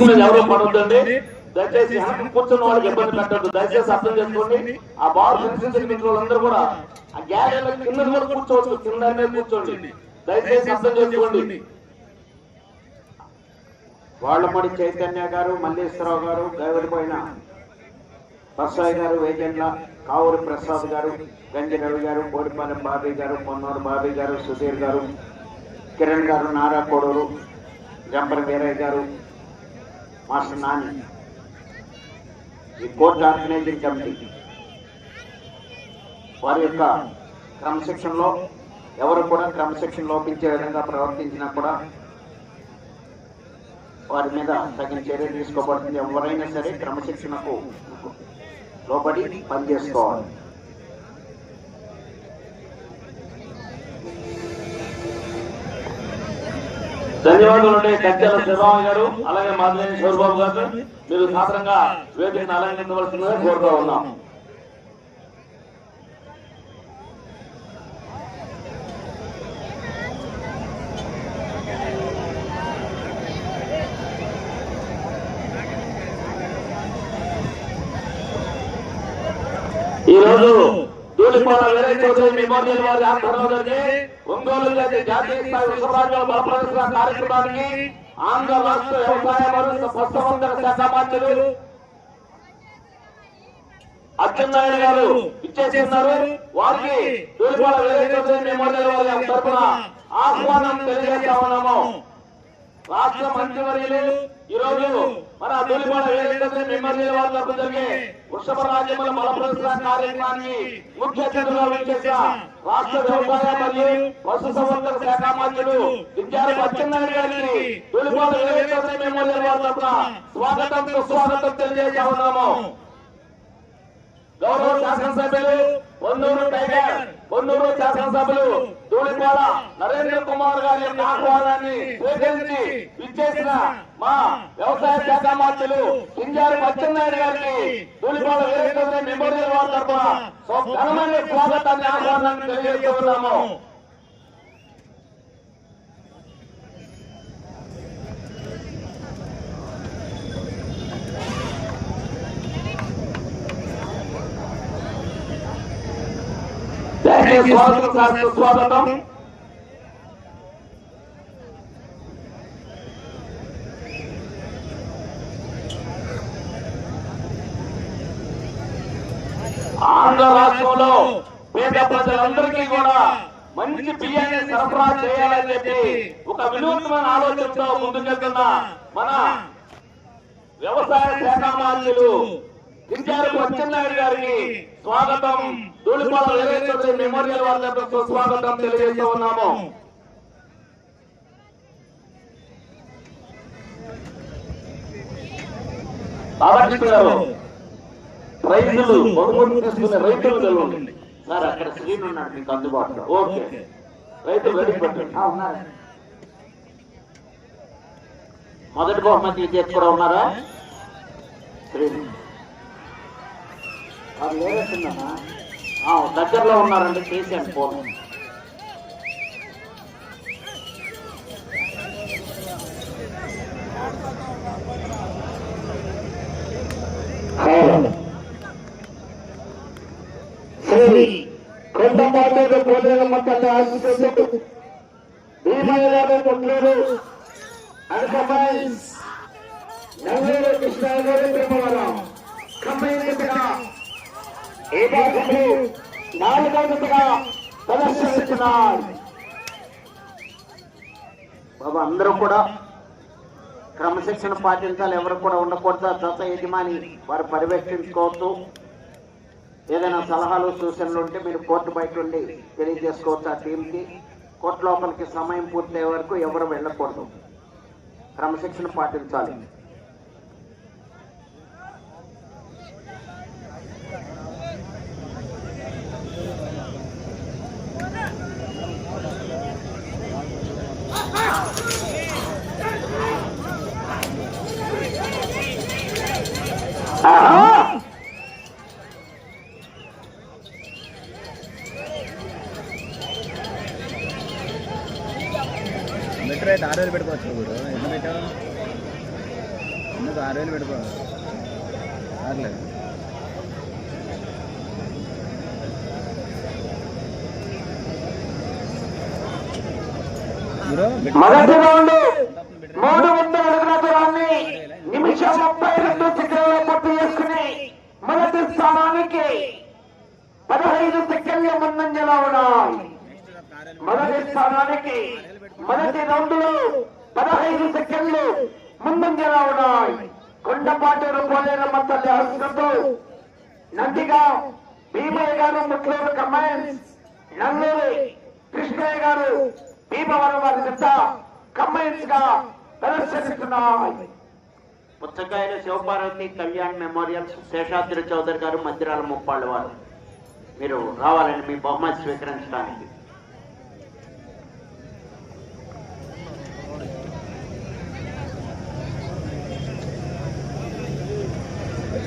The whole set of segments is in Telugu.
మీద ఎవరో పడొద్దండి దయచేసి వెనక కూర్చున్న వాళ్ళకి ఇబ్బంది పెట్టద్దు. దయచేసి అర్థం చేసుకోండి ఆ బాల్ ఫెన్సింగ్ మిత్రులు వాళ్ళందరూ కూడా ఆ గ్యాలరీలో కింద కూడా కూర్చోవచ్చు. కింద కూర్చోండి. దయచేసి అర్థం చేసుకోండి వాళ్ళమూడి చైతన్య గారు మల్లేశ్వరరావు గారు గైవడిపోయిన బస్సాయి గారు వేజెండ్ల కావూరి ప్రసాద్ గారు గంజి రవి గారు బోడిపాలెం బాబీ గారు పొన్నూరు బాబీ గారు సుధీర్ గారు కిరణ్ గారు నారా కోడూరు గంపర వీరయ్య గారు మాస్టర్ నాని. ఈ కోర్టు ఆర్గనైజింగ్ కమిటీ వారి యొక్క క్రమశిక్షణలో ఎవరు కూడా క్రమశిక్షణ లోపించే విధంగా ప్రవర్తించినా కూడా వారి మీద తగిన చర్య తీసుకోబడుతుంది. ఎవరైనా సరే క్రమశిక్షణకు లోబడి పనిచేసుకోవాలి. ధన్యవాదాలు ఉండే కచ్చల శివరామ గారు అలాగే మాదిలేని శౌరబాబు గారు మీరు సాధారణంగా వేదికను అలంకరించవలసిందిగా కోరుతా ఉన్నాం ఈ రోజు ధూళిపాల వీరయ్య చౌదరి మెమోరియల్ వారి ఆధ్వర్యంలో జరిగే ఒంగోలు జాతి జాతీయ స్థాయి వృషభరాజుల బల కార్యక్రమానికి ఆంధ్ర రాష్ట్ర వ్యవసాయ మరియు పశుసంవర్ధక శాఖ మంత్రులు అచ్చెన్నాయుడు గారు ఇచ్చేస్తున్నారు వారికి ధూళిపాల వీరయ్య మెమోరియల్ వారి తరఫున ఆహ్వానం తెలియజేస్తా ఉన్నాము రాష్ట్ర మంత్రివర్యులు ఈ రోజు మన తొలిపాడ వేదికపై మెమోరియల్ వారి తరఫున జరిగే వృషభ రాజ్యముల బల ప్రదర్శన ముఖ్య అతిథులుగా విచ్చేసిన రాష్ట్ర వ్యవసాయ మరియు పశు సంవర్ధక శాఖ మంత్రులు విద్యార్థి అచ్చెన్నాయుడు గారికి తొలిపాడ వేదికపై మెమోరియల్ వారి తరఫున స్వాగతం సుస్వాగతం తెలియజేస్తా ఉన్నాము గౌరవ శాసనసభ్యులు పొన్నూరు టైగర్ పొన్నూరు శాసనసభ్యులు ధూళిపాల నరేంద్ర కుమార్ గారి యొక్క ఆహ్వానాన్ని స్వీకరించి ఇచ్చేసిన మా వ్యవసాయ శాఖ మంత్రులు కింజారి అచ్చెన్నాయుడు గారికి ధూళిపాల వీరేశ్వర మెమోరియల్ వారి తరఫున ఘనమైన స్వాగతాన్ని ఆహ్వానాన్ని తెలియజేస్తున్నాము దయచేసి స్వాగతం. స్వాగతం ఆంధ్ర రాష్ట్రంలో పేద ప్రజలందరికీ కూడా మంచి బియ్యాన్ని సరఫరా చేయాలని చెప్పి ఒక వినూత్నమైన ఆలోచనతో ముందుకెళ్తున్న మన వ్యవసాయ శాఖ మంత్రులు గింజారు అచ్చెన్నాయుడు గారికి స్వాగతం. ధూళిపాల మెమోరియల్ తరఫున స్వాగతం తెలియజేస్తూ ఉన్నాము. రైతులు కొనుగోలు చేసుకునే రైతులు తెలవండి. సార్ అక్కడ శ్రీను ఉన్నాడు మీకు అందుబాటులో. ఓకే. రైతులు రెడీ పెట్టండి. మొదటి బహుమతి కూడా ఉన్నారా? ఆ, దగ్గరలో ఉన్నారండి చేశాను ఫోన్ శ్రీ కొండపాటి భోజనమ్మ తల్లి ఆశిస్తూ భీమయ్య కొట్లేరు అడకమైన్స్ నంగేరు కృష్ణ గారి ప్రేమవరం ఈ భాగంలో నాలుగవదిగా ప్రదర్శిస్తున్నారు. బాబా అందరూ కూడా క్రమశిక్షణ పాటించాలి. ఎవరు కూడా ఉండకూడదు. దశ యజమాని వారు పర్యవేక్షించుకోవచ్చు ఏదైనా సలహాలు సూచనలు ఉంటే మీరు కోర్టు బయట ఉండి తెలియజేసుకోవచ్చు ఆ టీంకి. కోర్టు లోపలికి సమయం పూర్తయ్యే వరకు ఎవరు వెళ్ళకూడదు. క్రమశిక్షణ పాటించాలి ఆహా! మీటర్ అయితే ఆరు వేలు పెట్టుకోవచ్చు ఇప్పుడు ఎంత పెట్టావు ఎందుకు ఆరు వేలు పెట్టుకో ఆరలేదు బ్రో మొదటి రౌండ్ మూడు వందల అడుగుల దూరాన్ని నిమిషం ముప్పై రెండు సెకండ్ల పూర్తి చేసుకుని మొదటి స్థానానికి పదహైదు సెకండ్ల ముందంజలో ఉన్నాయి మొదటి స్థానానికి మొదటి రౌండ్లో పదహైదు సెకండ్లు ముందంజలో ఉన్నాయి కొండపాటూరు పోలేరమ్మ తల్లి హస్తంతో నందిగా భీమయ్య గారు ముట్లూరు కమాండ్స్ నల్లూరి కృష్ణయ్య గారు భీమవరం వారి చెత్త కమాండ్స్గా ప్రదర్శిస్తున్నాయి. పుచ్చకాయల శివపార్వతి కళ్యాణ్ మెమోరియల్ శేషాద్రి చౌదరి గారు మందిరాల ముప్పాళ్ళ వారు. మీరు రావాలని మీ బహుమతి స్వీకరించడానికి.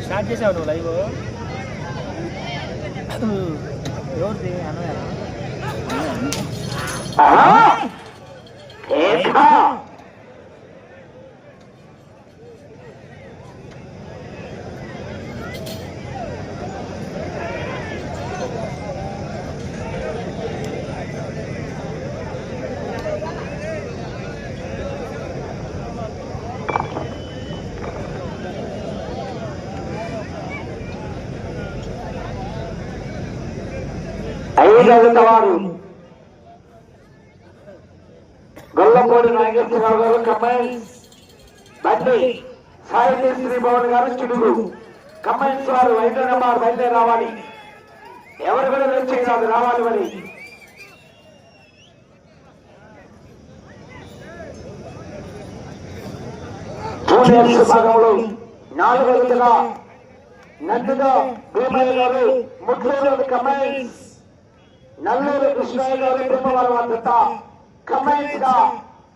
స్టార్ట్ చేసావు నువ్వు లైవ్? ఎవరిది అన్నయ్య ఐదవ వారు గొల్లపూడి నాగేశ్వరరావు గారు కమాండ్స్ బండి సాహిత్య శ్రీభవన్ గారు చిడుగు కమాండ్స్ వారు ఐదో నెంబర్ బయలుదేరి రావాలి. ఎవరు కూడా వచ్చి కాదు రావాలి మరి. జూనియర్స్ విభాగంలో నాలుగు విధుల నందుగా భీమయ్య గారు ముట్లూరు కమాండ్స్ నల్లూరు కృష్ణయ్య గారు భీమవరం వద్ద కమాండ్స్గా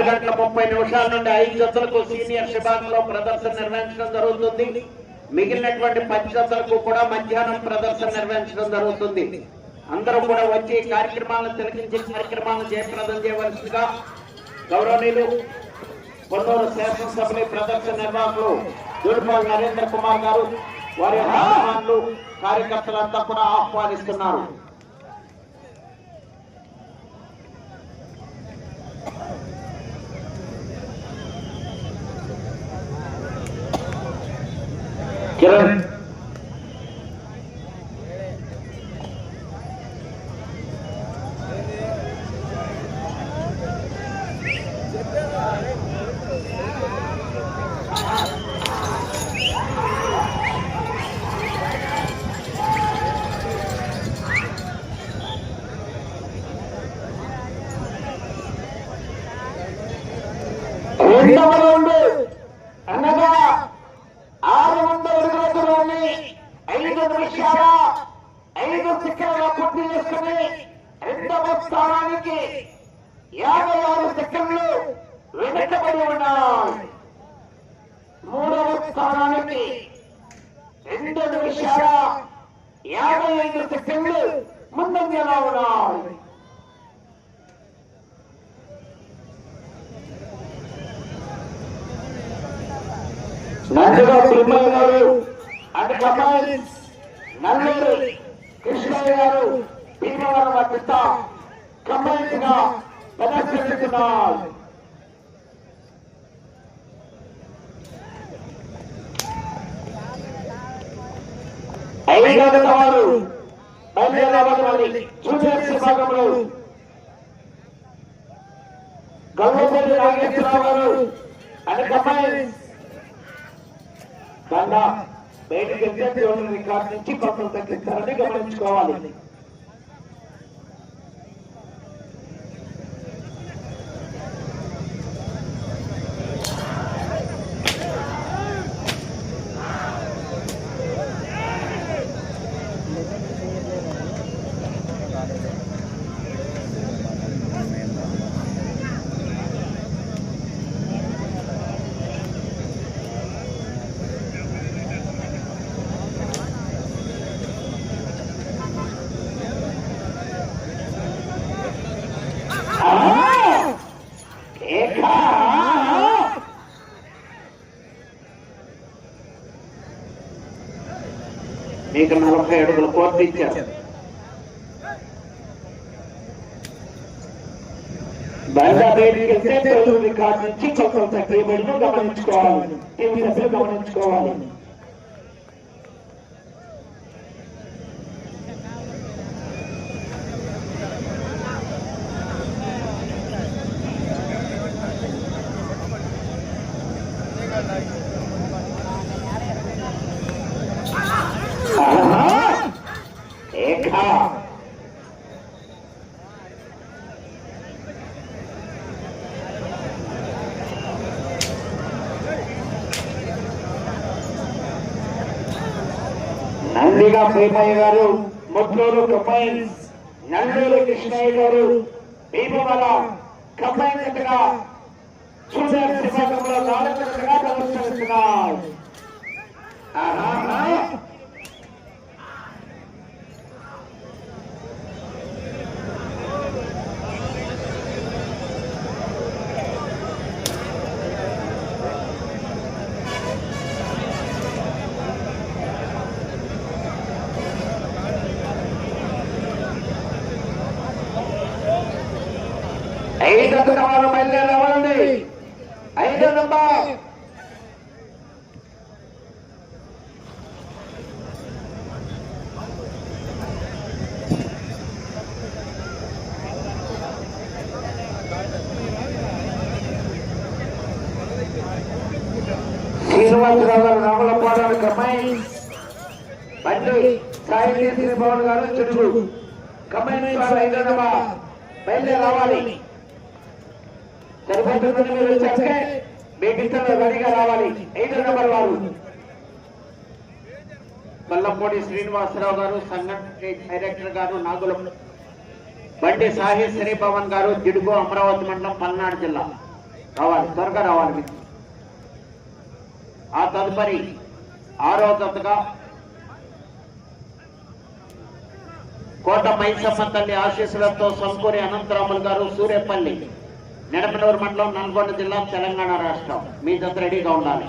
ఆరు గంటల ముప్పై నిమిషాల నుండి ఐదు జతలకు సీనియర్ విభాగంలో ప్రదర్శన నిర్వహించడం జరుగుతుంది. మిగిలినటువంటి పది జతలకు కూడా మధ్యాహ్నం ప్రదర్శన నిర్వహించడం జరుగుతుంది. అందరూ కూడా వచ్చి కార్యక్రమాలను తిలకించి కార్యక్రమాలను జయప్రదం చేయవలసిందిగా గౌరవనీయులు కొన్నూరు శాసనసభలో ప్రదర్శన నిర్వాహకులు దూడిపాల్ నరేంద్ర కుమార్ గారు వారి కార్యకర్తలంతా కూడా ఆహ్వానిస్తున్నారు. కిరణ్ రెండవ రౌండ్ అనగా ఆరు వందల అడుగుల దూరాన్ని ఐదు నిమిషాల ఐదు సెకండ్ల పూర్తి చేసుకుని రెండవ స్థానానికి యాభై ఆరు సెకండ్లు వెనుకబడి ఉన్నాయి. మూడవ స్థానానికి రెండు నిమిషాల యాభై ఐదు సెకండ్లు ముందంజలా ఉన్నాయి. నందుగా తిరుమల గారు అటు కమాల్ నల్లూరు కృష్ణయ్య గారు భీమవరం వద్ద కమాండ్గా ప్రదర్శిస్తున్నారు ఐదవ వారు బయలుదేరాలి జూనియర్స్ విభాగంలో గంగపల్లి నాగేశ్వరరావు గారు అటు కమాండ్ కన్నా బయటకు వెళ్తే నుంచి కొంత తగ్గిస్తారని గమనించుకోవాలి. మీకు నలభై అడుగులు కోర్టు ఇచ్చారు బయలుదేరికి వెళ్తే తెలుగు రికార్డు నుంచి కొత్త తగ్గిబడిను గమనించుకోవాలి టీవీ సభ్యులు గమనించుకోవాలి ఏకా నందిగా ప్రేమయ్య గారు ముట్లూరు కంబైన్స్ నల్లూరు కృష్ణయ్య గారు భీమవల కంబైన్స్గా జూనియర్ నాలుగు జతగా ప్రదర్శిస్తున్నారు. ఐదు కావాలి బయలుదేరి ఐదు నంబర్ శ్రీనివాసరావు గారు రామలపాడానికి అమ్మాయి బండి సాయి శ్రీభవన్ గారు చెరువు కమ్మాయి ఐదు నంబర్ బయలుదేరి రావాలి సరిపోతుందని మీరు చెప్తే మీకు ఇష్టం రెడీగా రావాలి ఐదు నెంబర్ వారు బల్లపూడి శ్రీనివాసరావు గారు సంఘటన డైరెక్టర్ గారు నాగులం బండి సాహి శ్రీభవన్ గారు దిడుగు అమరావతి మండలం పల్నాడు జిల్లా. రావాలి త్వరగా రావాలి మీకు ఆ తదుపరి ఆరో దత్తగా కోట మైసమ్మ తల్లి ఆశీస్సులతో సంకూరి అనంతరాములు గారు సూర్యపల్లి నిడమనూరు మండలం నల్గొండ జిల్లా తెలంగాణ రాష్ట్రం. మీ జత రెడీగా ఉండాలి.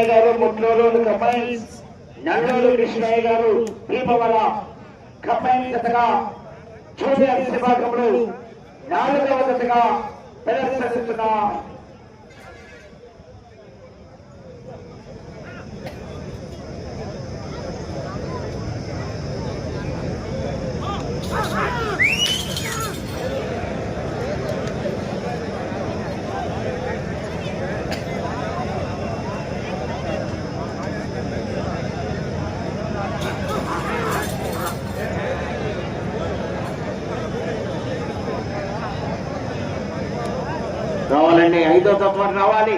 భీమయ్య గారు ముట్లూరు కంబైన్స్ నల్లూరు కృష్ణయ్య గారు భీమవర కంబైన్ జతగా జూనియర్ విభాగంలో నాలుగవ జతగా ప్రదర్శిస్తున్నారు రావాలండి ఐదో తత్వం రావాలి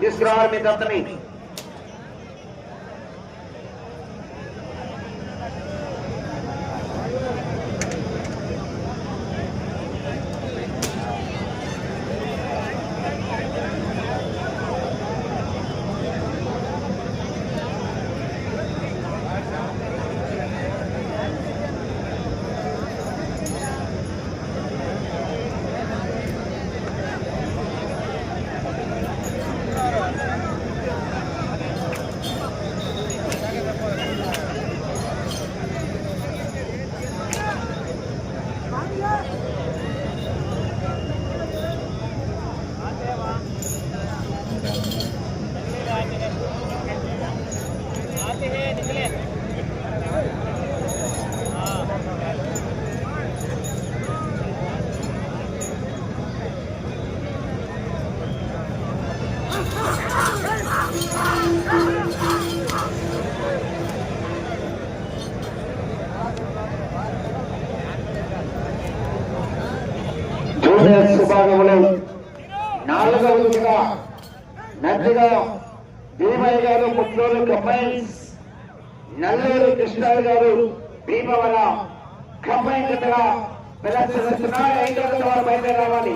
తీసుకురావాలి మీ విభాగంలో నాలుగవ విధంగా నందిగా భీమయ్య గారు ముట్లూరు కంబైన్స్ నల్లూరు కృష్ణారావు గారు భీమవర కంబైన్ జతగా ప్రదర్శిస్తున్నారు. ఐదవ జత వారు బయలుదేరి రావాలి.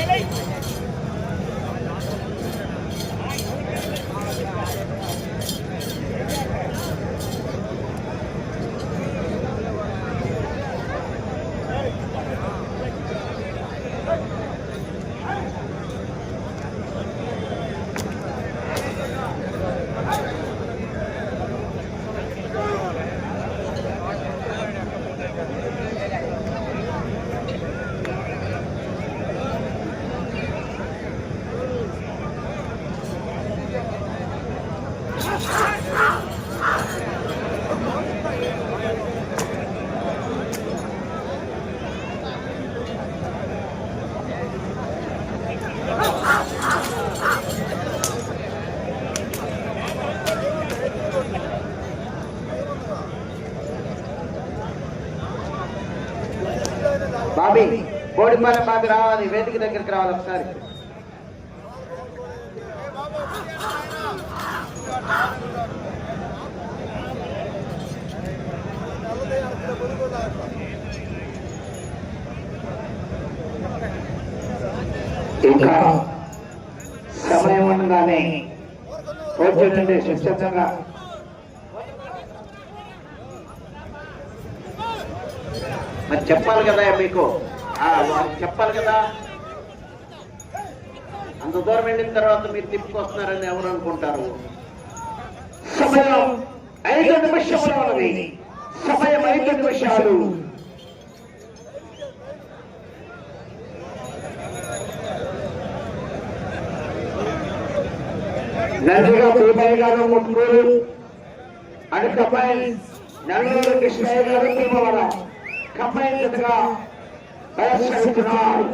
கலை బాబీ బోడిపాల బాబీ రావాలి వేదిక దగ్గరికి రావాలి ఒకసారి. ఇంకా సమయం ఉండగానే వచ్చేటండి స్వచ్ఛందంగా మరి చెప్పాలి కదా మీకు? చెప్పాలి కదా? అంత దూరం వెళ్ళిన తర్వాత మీరు తిప్పుకొస్తున్నారని ఎవరు అనుకుంటారు? సమయం ఐదు నిమిషములు సమయం ఐదు నిమిషాలు. నందిగా భీమయ్య గారు ముట్టుకూరు. అని నల్లూరు కృష్ణయ్య గారు భీమవరం కమ్మాయి జతగా ప్రదర్శిస్తున్నారు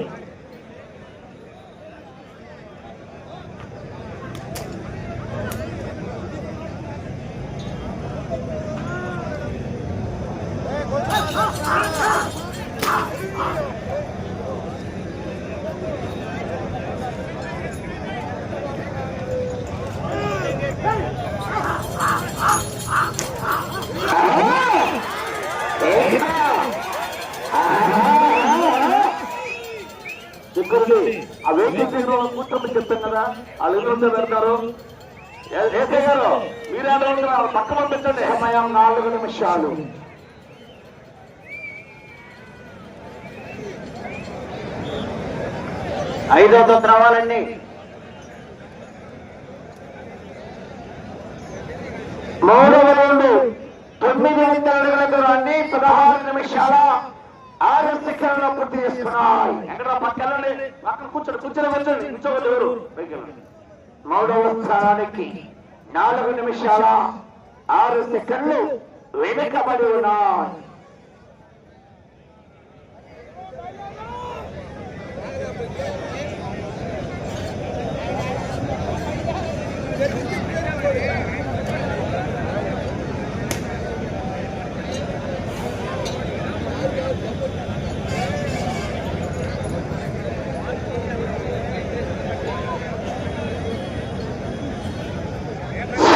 వాళ్ళు ఎదురు పెడతారు. ఏ- గారు మీరు ఎలా ఉంటున్నారు పక్క పంపించండి సమయం నాలుగు నిమిషాలు. ఐదో దొంత రావాలండి మూడవ రెండు. తొమ్మిది వందల అడుగుల దూరాన్ని పదహారు నిమిషాల ఆరు సెకండ్లో పూర్తి చేస్తున్నాయి ఎక్కడ పక్కన పక్కన కూర్చోండి. కూర్చొని కూర్చోండి. కూర్చోవద్దు ఎవరు? పైకి వెళ్ళండి. మూడవ స్థానానికి నాలుగు నిమిషాల ఆరు సెకండ్లు వెనుకబడి ఉన్నాయి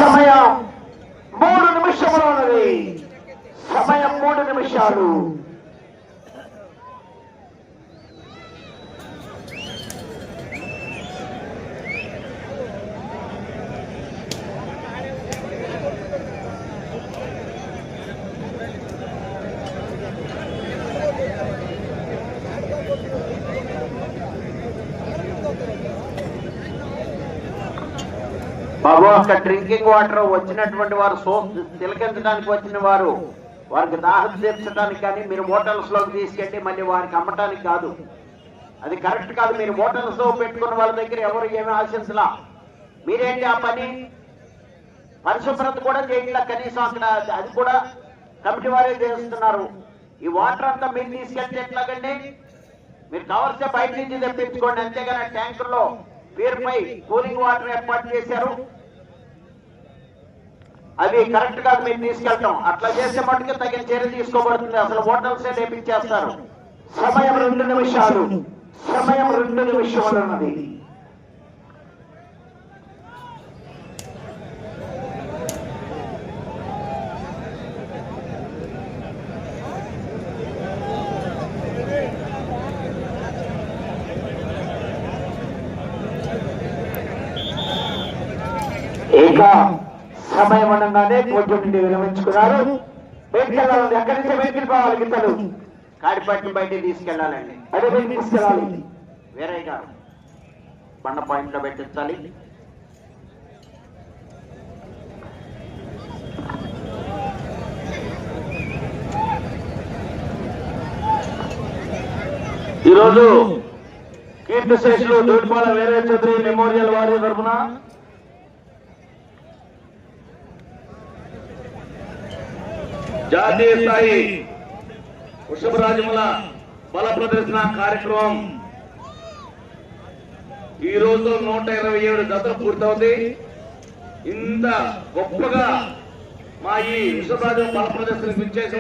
సమయం మూడు నిమిషములు ఉన్నది సమయం మూడు బాబు అక్కడ డ్రింకింగ్ వాటర్ వచ్చినటువంటి వారు సో తిలకించడానికి వచ్చిన వారు. వారికి దాహం తీర్చడానికి కానీ మీరు హోటల్స్లోకి తీసుకెళ్ళి మళ్ళీ వారికి అమ్మటానికి కాదు. అది కరెక్ట్ కాదు. మీరు హోటల్స్లో పెట్టుకున్న వాళ్ళ దగ్గర ఎవరు ఏమి ఆశించలా. మీరేంటి ఆ పని? పరిశుభ్రత కూడా చేయట్లా కనీసం అక్కడ అది కూడా కమిటీ వారే చేస్తున్నారు. ఈ వాటర్ అంతా మీరు తీసుకెళ్తే ఎట్లాగండి? మీరు కావలసిన బయట నుంచి తెప్పించుకోండి. అంతేగాని ట్యాంకుల్లో లో కూలింగ్ వాటర్ ఏర్పాటు చేశారు. అవి కరెక్ట్గా మీరు తీసుకెళ్ళటం అట్లా చేసే మటుకు తగిన చర్య తీసుకోబడుతుంది. అసలు హోటల్సే లేపించేస్తారు. సమయం రెండు నిమిషాలు. సమయం రెండు నిమిషాలు అన్నది ఇక సమయం కోర్టు నుండి విరమించుకున్నారు. బయటికి వెళ్ళాలి ఎక్కడి నుంచి బయటికి వెళ్ళిపోవాలి గిత్తలు కాడిపట్టిన బయటికి తీసుకెళ్ళాలండి. అదే బయటికి తీసుకెళ్ళాలి. వేరే గారు బండ పాయింట్లో పెట్టించాలి. ఈరోజు కీర్తి శేషులు దూడిపాల వేరే చౌదరి మెమోరియల్ వారి తరఫున జాతీయ స్థాయి వృషభరాజముల బల ప్రదర్శన కార్యక్రమం ఈ రోజు నూట ఇరవై ఏడు జతలు పూర్తవుతాయి ఇంత గొప్పగా మా ఈ వృషభరాజం బల ప్రదర్శనకు ఇచ్చేసిన